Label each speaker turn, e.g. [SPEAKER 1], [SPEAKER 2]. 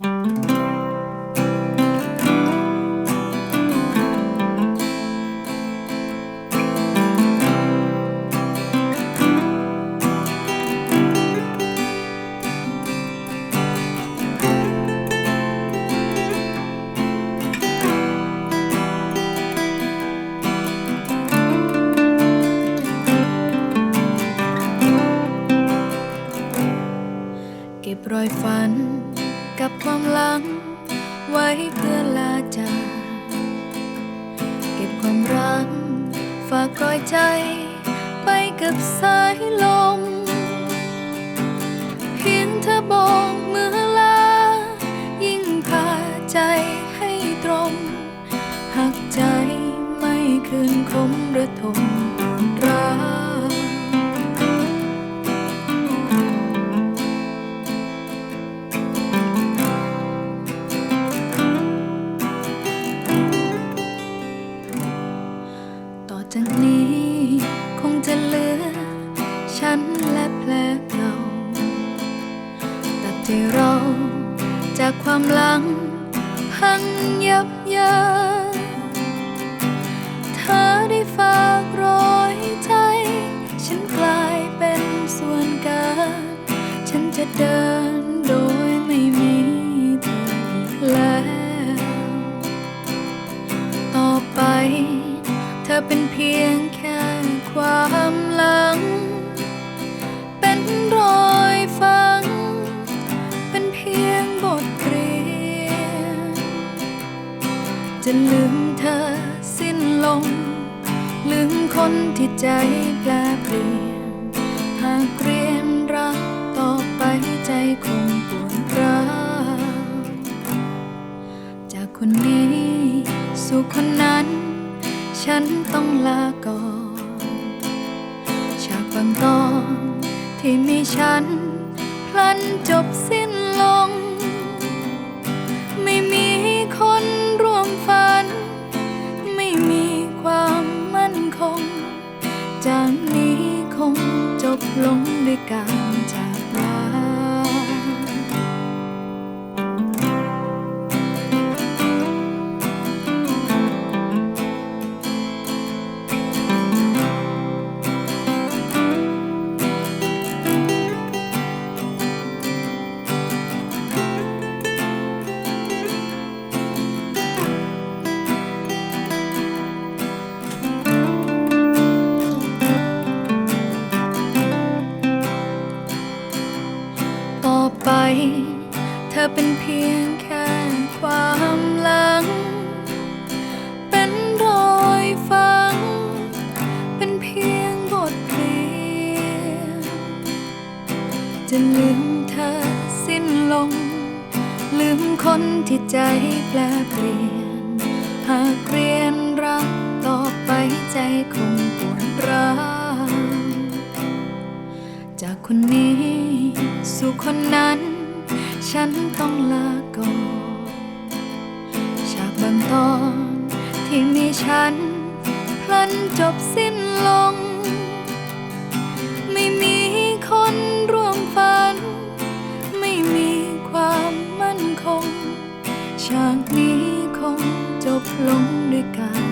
[SPEAKER 1] เก็บรอยฝัน กับความหลัง ไว้เพื่อลาจากเก็บความรัก ฝากรอยใจ ไปกับสายลม จะเหลือ ฉันและแผลเก่าตัดที่เราจากความหลัง พังยับยั้งเธอได้ฝากรอ จะลืมเธอสิ้นลง ลืมคนที่ใจแปลเปลี่ยน หากเรียนรักต่อไปใจคงปวดร้าวจากคนนี้ สู่คนนั้น ฉันต้องลาก่อนฉากบางตอนที่มีฉัน พลันจบสิ้น ลงด้วยกัน เธอเป็นเพียงแค่ความหลัง เป็นรอยฝัง เป็นเพียงบทเรียนจะลืมเธอสิ้นลง ลืมคนที่ใจแปลเปลี่ยน หากเรียนรักต่อไปใจคงปวดร้าวจากคนนี้สู่คนนั้น ฉันต้องลาก่อนฉากบางตอนที่มีฉัน พลันจบสิ้นลง ไม่มีคนร่วมฝัน ไม่มีความมั่นคง ฉากนี้คงจบลงด้วยกัน